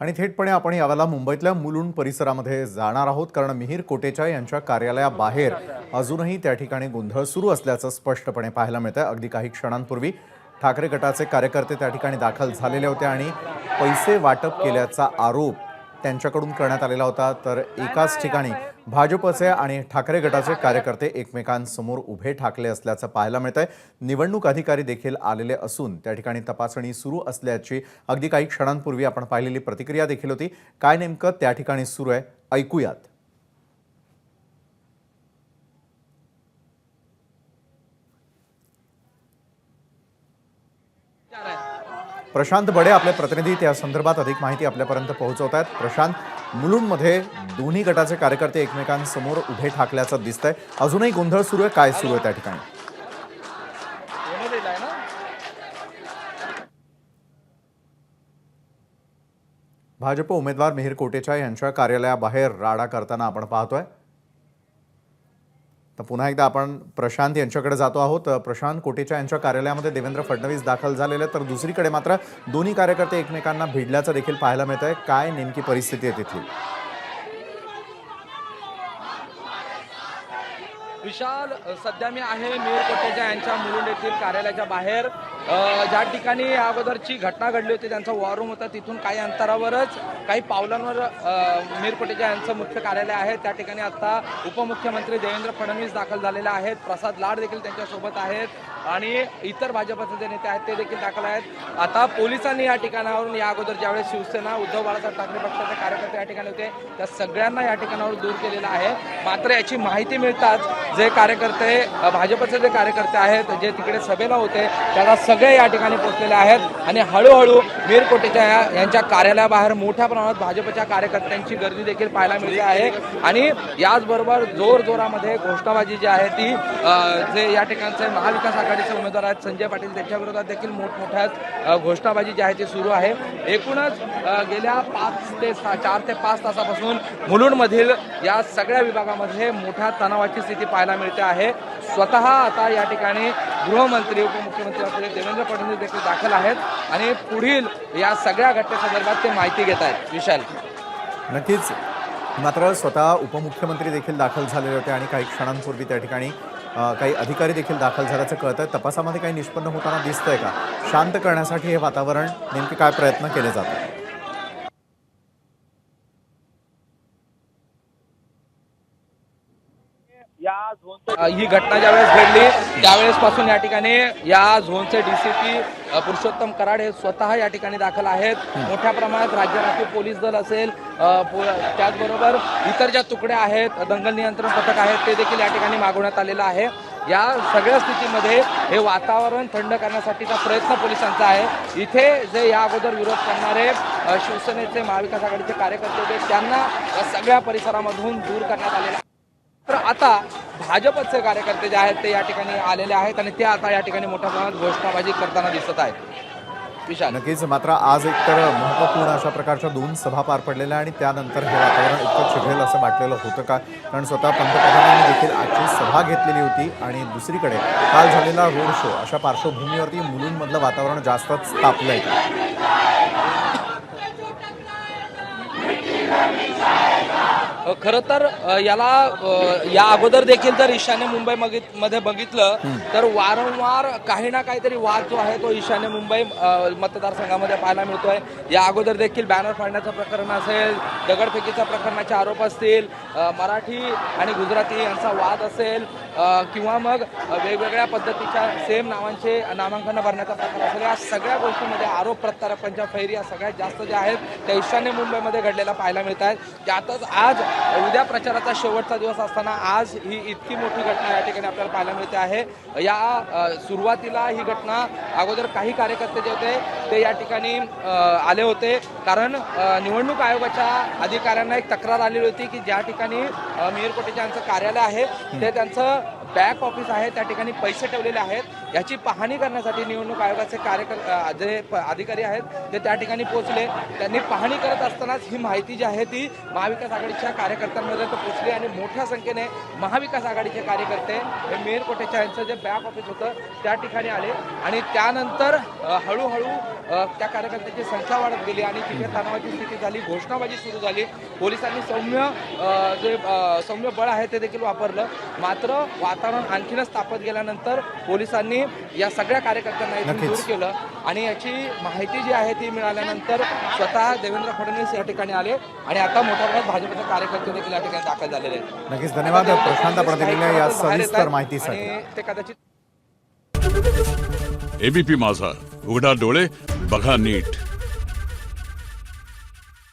आणि थेटपणे आपण यावेळेला मुंबईतल्या मुलुंड परिसरामध्ये जाणार आहोत कारण मिहीर कोटेचा यांच्या कार्यालयाबाहेर अजूनही त्या ठिकाणी गोंधळ सुरू असल्याचं स्पष्टपणे पाहायला मिळतं अगदी काही क्षणांपूर्वी ठाकरे गटाचे कार्यकर्ते त्या ठिकाणी दाखल झालेले होते आणि पैसे वाटप केल्याचा आरोप त्यांच्याकडून करण्यात आलेला होता. तर एकाच ठिकाणी भाजपचे आणि ठाकरे गटाचे कार्यकर्ते एकमेकांसमोर उभे ठाकले असल्याचं पाहायला मिळतंय. निवडणूक अधिकारी देखील आलेले असून त्या ठिकाणी तपासणी सुरू असल्याची अगदी काही क्षणांपूर्वी आपण पाहिलेली प्रतिक्रिया देखील होती. काय नेमकं त्या ठिकाणी सुरू आहे? ऐकूयात. प्रशांत बडे आपले प्रतिनिधी त्या संदर्भात अधिक माहिती आपल्यापर्यंत पोहोचवत आहेत प्रशांत मुलुंडमध्ये दोन्ही गटाचे कार्यकर्ते एकमेकांसमोर उभे ठाकल्याचं दिसतंय. अजूनही गोंधळ सुरू आहे. काय सुरू आहे त्या ठिकाणी? भाजप उमेदवार मिहीर कोटेचा यांच्या कार्यालयाबाहेर राडा करताना आपण पाहतोय. तर पुन्हा एकदा आपण प्रशांत यांच्याकडे जातो आहोत. प्रशांत कोटेच्या यांच्या कार्यालयामध्ये देवेंद्र फडणवीस दाखल झालेले तर दुसरीकडे मात्र दोन्ही कार्यकर्ते एकमेकांना भिडल्याचं देखील पाहायला मिळत आहे काय नेमकी परिस्थिती आहे तिथली? विशाल सध्या मी आहे मेयर कोटेचा यांच्या मुलुंड येथील कार्यालयाच्या बाहेर. ज्या ठिकाणी या अगोदरची घटना घडली होती त्यांचा वॉर रूम होता तिथून काही अंतरावरच काही पावलांवर अ, मेयर यांचं मुख्य कार्यालय आहे. त्या ठिकाणी आता उपमुख्यमंत्री देवेंद्र फडणवीस दाखल झालेले आहेत. प्रसाद लाड देखील त्यांच्यासोबत आहेत आणि इतर भाजपचे जे नेते आहेत ते देखील दाखल आहेत. आता पोलिसांनी या ठिकाणावरून या अगोदर ज्यावेळेस शिवसेना उद्धव बाळासाहेब ठाकरे पक्षाचे कार्यकर्ते या ठिकाणी होते त्या सगळ्यांना या ठिकाणावर दूर केलेलं आहे. मात्र याची माहिती मिळताच जे कार्यकर्ते भाजपचे जे कार्यकर्ते आहेत जे तिकडे सभेला होते त्याला सगळे या ठिकाणी पोहोचलेले आहेत. आणि हळूहळू मीरकोटेच्या यांच्या कार्यालयाबाहेर मोठ्या प्रमाणात भाजपच्या कार्यकर्त्यांची गर्दी देखील पाहायला मिळते आहे. आणि याचबरोबर जोर जोरामध्ये घोषणाबाजी जी आहे ती जे या ठिकाणचे महाविकास आघाडीचे उमेदवार आहेत संजय पाटील त्यांच्याविरोधात देखील मोठमोठ्या घोषणाबाजी जी आहे ती सुरू आहे. एकूणच गेल्या पाच ते चार ते पाच तासापासून मुलुंडमधील या सगळ्या विभागामध्ये मोठ्या तणावाची स्थिती पाहायला मिळते आहे. स्वतः आता या ठिकाणी गृहमंत्री उपमुख्यमंत्री असलेले देवेंद्र फडणवीस देखील दाखल आहेत. आणि पुढील या सगळ्या घटनेसंदर्भात ते माहिती घेत आहेत. विशाल. नक्कीच. मात्र स्वतः उपमुख्यमंत्री देखील दाखल झालेले होते आणि काही क्षणांपूर्वी त्या ठिकाणी काही अधिकारी देखील दाखल झाल्याचं कळतंय. तपासामध्ये काही निष्पन्न होताना दिसतंय का? शांत करण्यासाठी हे वातावरण नेमके काय प्रयत्न केले जातात या झोनचं ही घटना ज्यावेळेस घडली त्यावेळेस पासून या ठिकाणी या झोनचे डीसीपी पुरुषोत्तम कराड हे स्वतः या ठिकाणी दाखल आहेत मोठ्या प्रमाणात राज्य राखीव पोलीस दल असेल त्याचबरोबर इतर ज्या तुकड्या आहेत दंगल नियंत्रण पथक आहेत ते देखील या ठिकाणी मागवण्यात आलेलं आहे या सगळ्या स्थितीमध्ये हे वातावरण थंड करण्यासाठीचा प्रयत्न पोलिसांचा आहे इथे जे या अगोदर विरोध करणारे शिवसेनेचे महाविकास आघाडीचे कार्यकर्ते होते त्यांना सगळ्या परिसरामधून दूर करण्यात आलेलं आहे. तर आता भाजपचे कार्यकर्ते जे आहेत ते या ठिकाणी आलेले आहेत आणि ते आता या ठिकाणी मोठ्या प्रमाणात घोषणाबाजी करताना दिसत आहेत. विशाल. नक्कीच मात्र आज एकतर महत्त्वपूर्ण अशा प्रकारच्या दोन सभा पार पडलेल्या आणि त्यानंतर हे वातावरण इतकं चिघळेल असं वाटलेलं होतं का? कारण स्वतः पंतप्रधानांनी देखील आजची सभा घेतलेली होती आणि दुसरीकडे काल झालेला रोड शो अशा पार्श्वभूमीवरती मुलींमधलं वातावरण जास्तच तापलं आहे खरं तर याला या अगोदर देखील जर ईशान्य मुंबई मध्ये बघितलं तर वारंवार काही ना काहीतरी वाद जो आहे तो ईशान्य मुंबई मतदारसंघामध्ये पाहायला मिळतोय. या अगोदर देखील बॅनर फाडण्याचं प्रकरण असेल दगडफेकीच्या प्रकरणाचे आरोप असतील मराठी आणि गुजराती यांचा वाद असेल किंवा मग वेगवेगळ्या पद्धतीच्या सेम नावांचे नामांकन भरण्याचा प्रकार असेल या सगळ्या गोष्टींमध्ये आरोप प्रत्यारोपांच्या फैरी या सगळ्यात जास्त ज्या आहेत त्या ईशान्य मुंबईमध्ये घडलेल्या पाहायला मिळत आहेत त्यातच आज उद्या प्रचाराचा शेवटचा दिवस असताना आज ही इतकी मोठी घटना या ठिकाणी आपल्याला पाहायला मिळते आहे. या सुरुवातीला ही घटना अगोदर काही कार्यकर्ते जे होते ते या ठिकाणी आले होते. कारण निवडणूक आयोगाच्या अधिकाऱ्यांना एक तक्रार आलेली होती की ज्या ठिकाणी मेयर कोटेच्या यांचं कार्यालय आहे ते त्यांचं बॅक ऑफिस आहे त्या ठिकाणी पैसे ठेवलेले आहेत. याची पाहणी करण्यासाठी निवडणूक आयोगाचे कार्यकर जे प- अधिकारी आहेत ते त्या ठिकाणी पोहोचले. त्यांनी पाहणी करत असतानाच ही माहिती जी आहे ती महाविकास आघाडीच्या कार्यकर्त्यांमध्ये पोहोचली आणि मोठ्या संख्येने महाविकास आघाडीचे कार्यकर्ते हे कोटेच्या यांचं जे बॅक ऑफिस होतं त्या ठिकाणी आले. आणि त्यानंतर हळूहळू त्या कार्यकर्त्यांची संख्या वाढत गेली आणि तिथे तणावाची स्थिती झाली घोषणाबाजी सुरू झाली. पोलिसांनी सौम्य जे सौम्य बळ आहे ते देखील वापरलं. मात्र वातावरण आणखीनच तापत गेल्यानंतर पोलिसांनी या सगळ्या कार्यकर्त्यांना इथून. दूर केलं. आणि याची माहिती जी आहे ती मिळाल्यानंतर स्वतः देवेंद्र फडणवीस या ठिकाणी आले. आणि आता मोठ्या प्रमाणात भाजपचे कार्यकर्ते देखील या ठिकाणी दाखल झालेले आहेत. नक्कीच धन्यवाद. प्रशांत या सविस्तर माहितीसाठी. आणि ते कदाचित एबीपी माझा. उघडा डोळे बघा नीट.